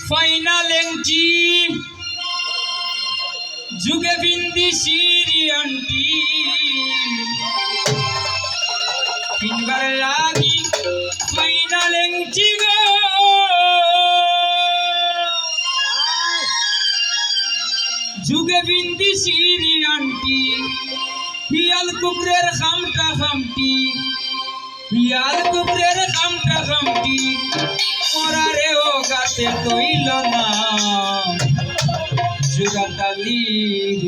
Final এংটি যুগে বিন্দি সিরিয়ানটি কিনবার লাগি ফাইনাল এংটি গো যুগে বিন্দি সিরিয়ানটি হিয়াল কুকুরের খামটা খামটি হিয়াল কুকুরের খামটা খামটি মরারে ও গাছে তৈল না। জুগাতালির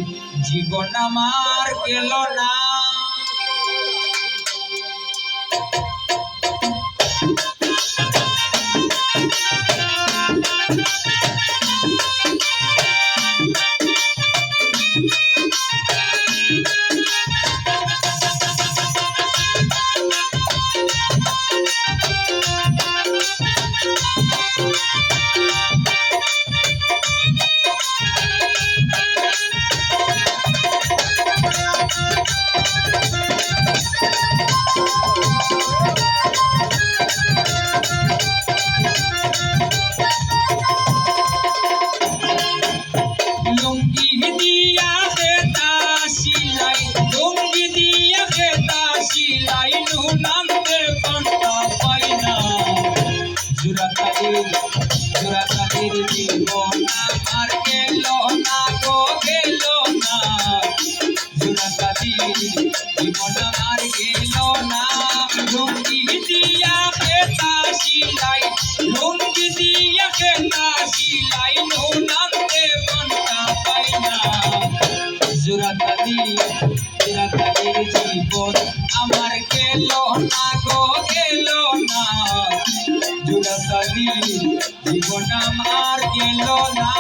জীবন আমার গেল না। জুরাতাদের জীবন জুরাতাদি জুরাতাদির জীবন আমার গেল জীবন আমার গেল না।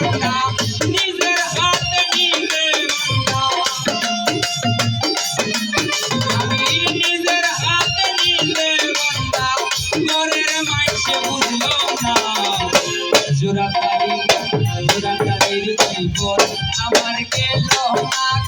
বুঝলো না। জোরাতারি জোরাতারির জীবন আমার গেল না।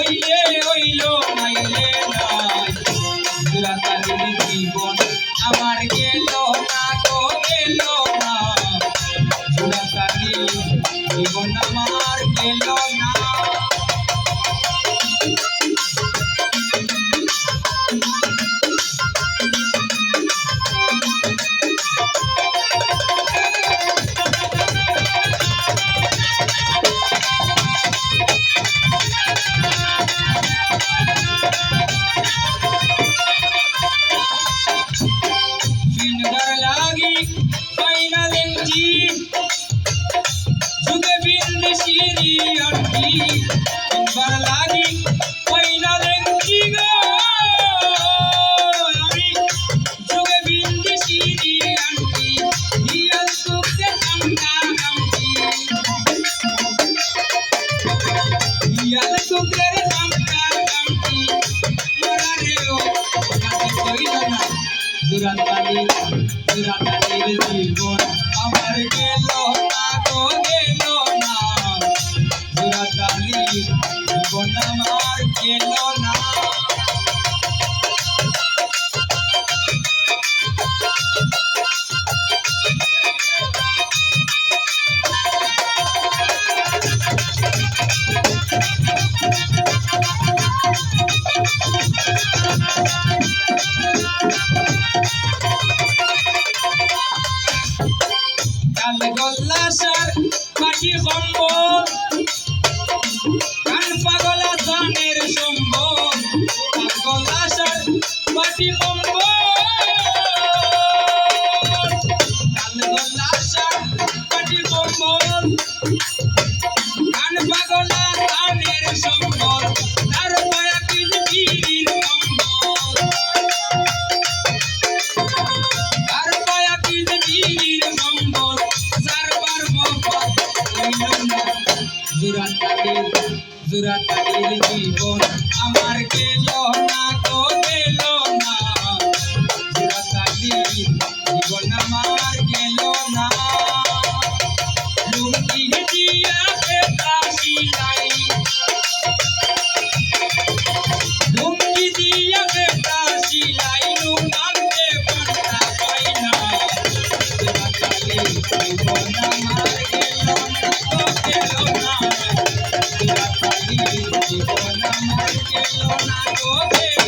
hoy viene, hoy রাগী ফাইনাল এন্ট্রি যুগে বিন্দেশি রি অন্টি তোমার Thank you. জোড়া জীবন। আমার গেল না না